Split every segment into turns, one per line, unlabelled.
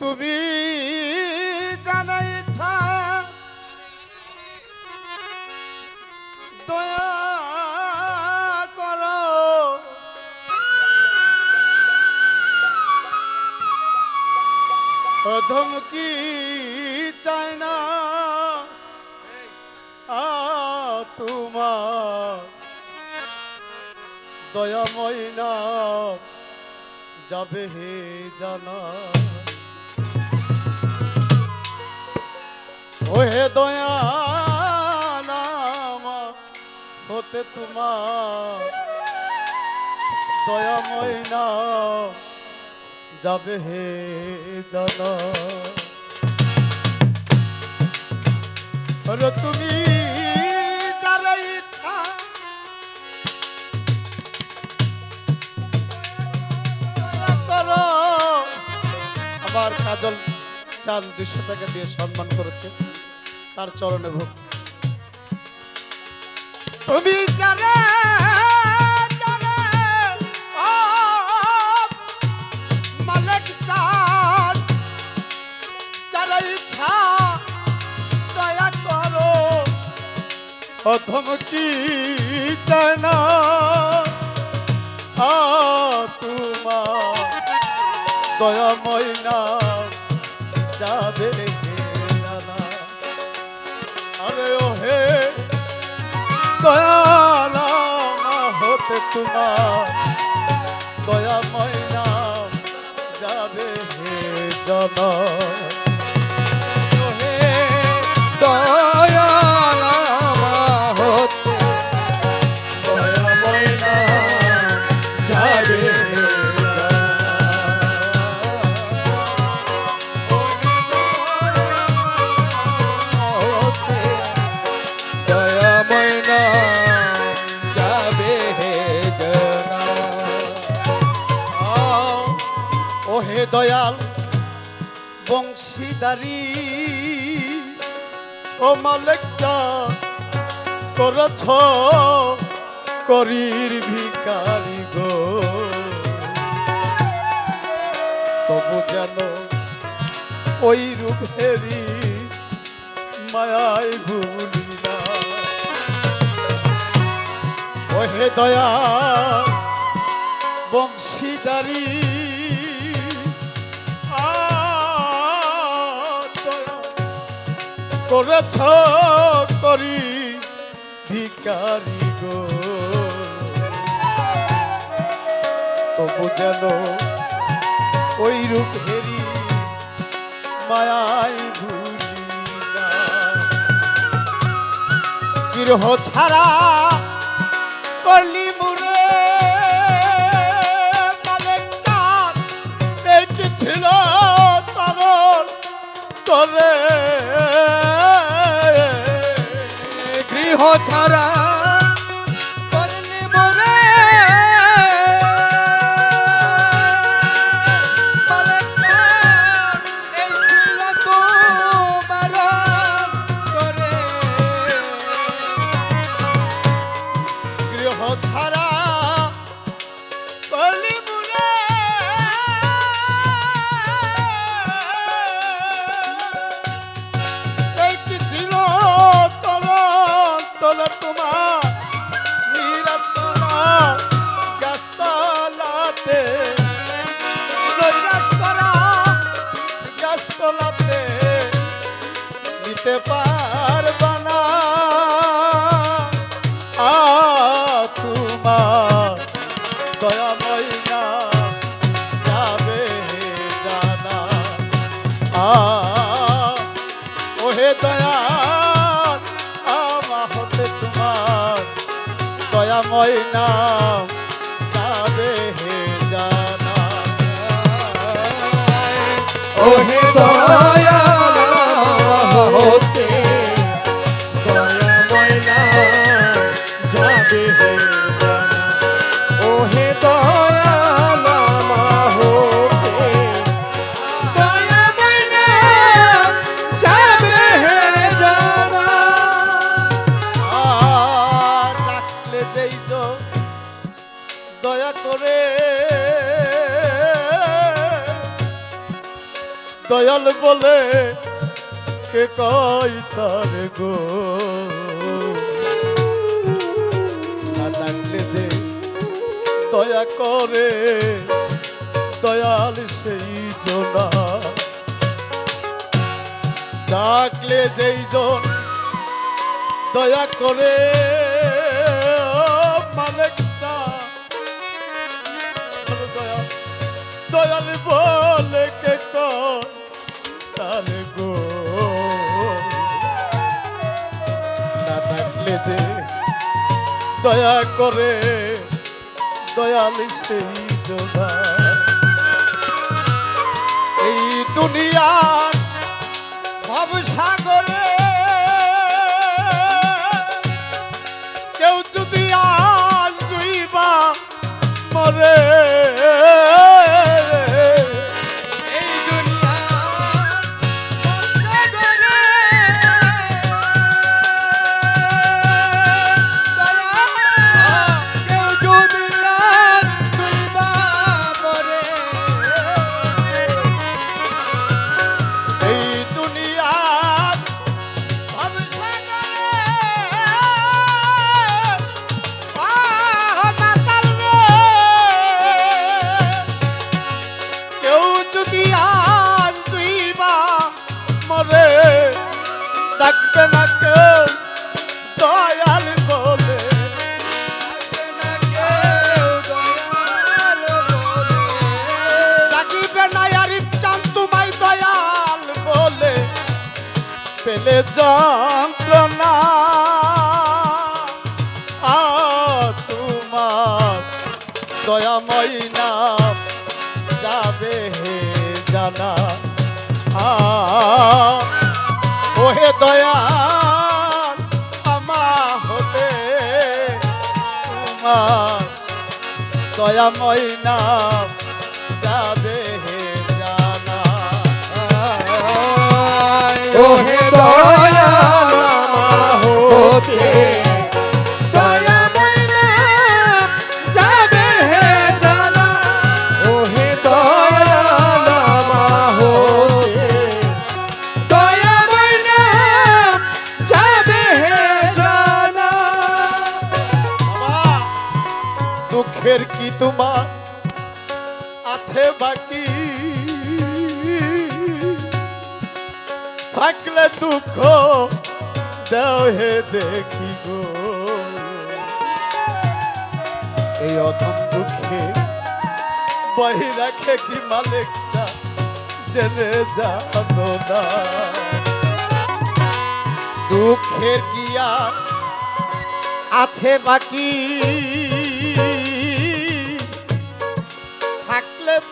তুমি জানা দয়া ধমকি চায় না। তোমার দয়াময় না যাবে হে জানা। ও হে দয়া নামা হতে তোমার দয়াময় না যাবে হে ওরে তুমি যারা ইচ্ছা, দয়া। আমার কাজল চান দুশো টাকা দিয়ে সম্মান করেছে তার চরণে ভোগ। তুমি যারা যারা, ও মালিক চান। যারা ইচ্ছা দয়া করো। অথম কি চায় আ তোমার দয়াময় না যাবে তোমার দয়াময় না যাবে হে জানা বংশীদারি ও মালিকটা, করেছ করির ভিকারি গো। তবু যেন ওই রূপেরি মায়াই ভুলি না। ও হে দয়া বংশীদারি করেছ করি ভিকারি গো। তবু যেন ওই রূপ হেরি ভুলি না গৃহ ছাড়া করলি মুরে ছিল তরল তরে?
ছাড়া
দয়াময় না যাবে হে জানা।
ওহে দয়া
করে। দয়াল বলে, কে কই তার গো? দয়া করে, দয়াল সেই জনা। ডাকলে যেই জন দয়া করে। দয়াল বলে কে তালে গো। না ডাকলে যে দয়া করে দয়াল সেই জোড়া এই দুনিয়ার ভব দয়াময় নাম দুঃখের কি তোমার আছে বাকি? থাকলে দুঃখ দেও হে দেখি গো। এই অথম দুঃখে বহি রাখে কি মালিক চা জেনে জানো না? দুঃখের কি আছে বাকি?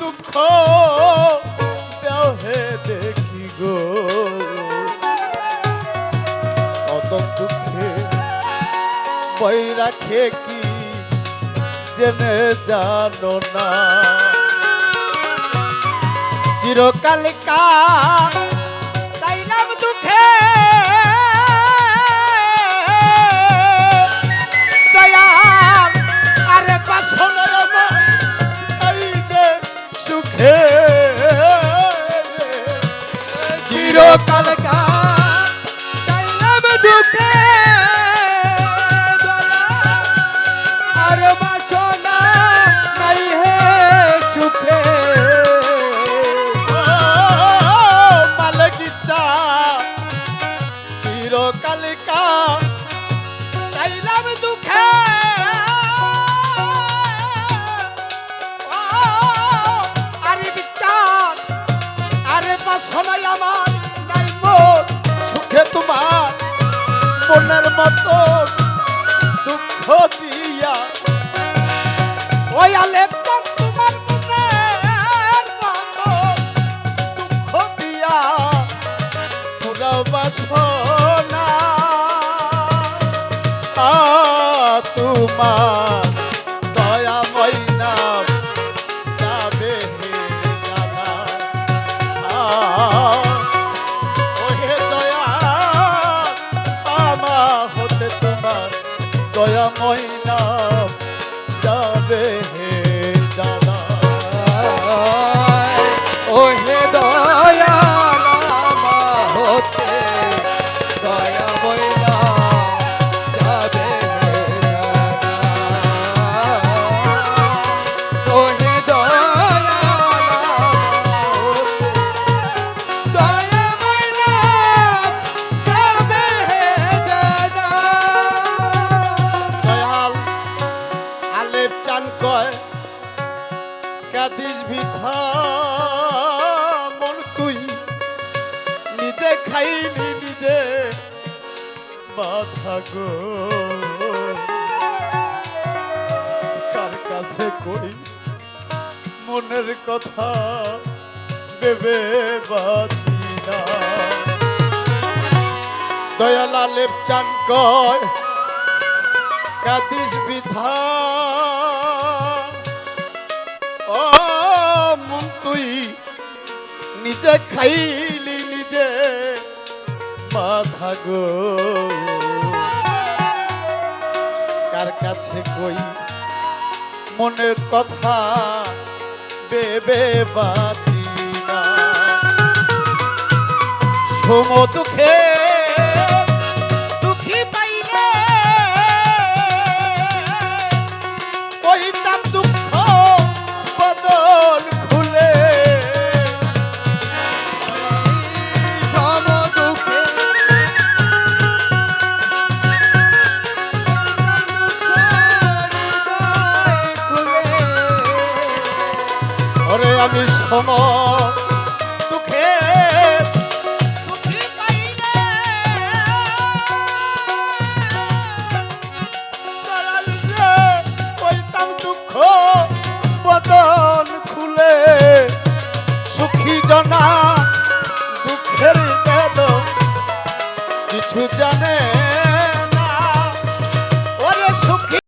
দুঃখ দেও দেখি গো। কত দুঃখে বই রাখে কি জেনে জানো না? চিরকালিকা
চিরকাল
মনের মতো দয়াময় নাম কই মনের কথা ভেবে বাঁচি না। দয়ালা লেপ চান কয় কাদিস বিধা। ও মন তুই নিজে খাইলি, নিজে বাধা গো। কার কাছে কই মনের কথা বেবে বাঁচি না। সোম দুঃখে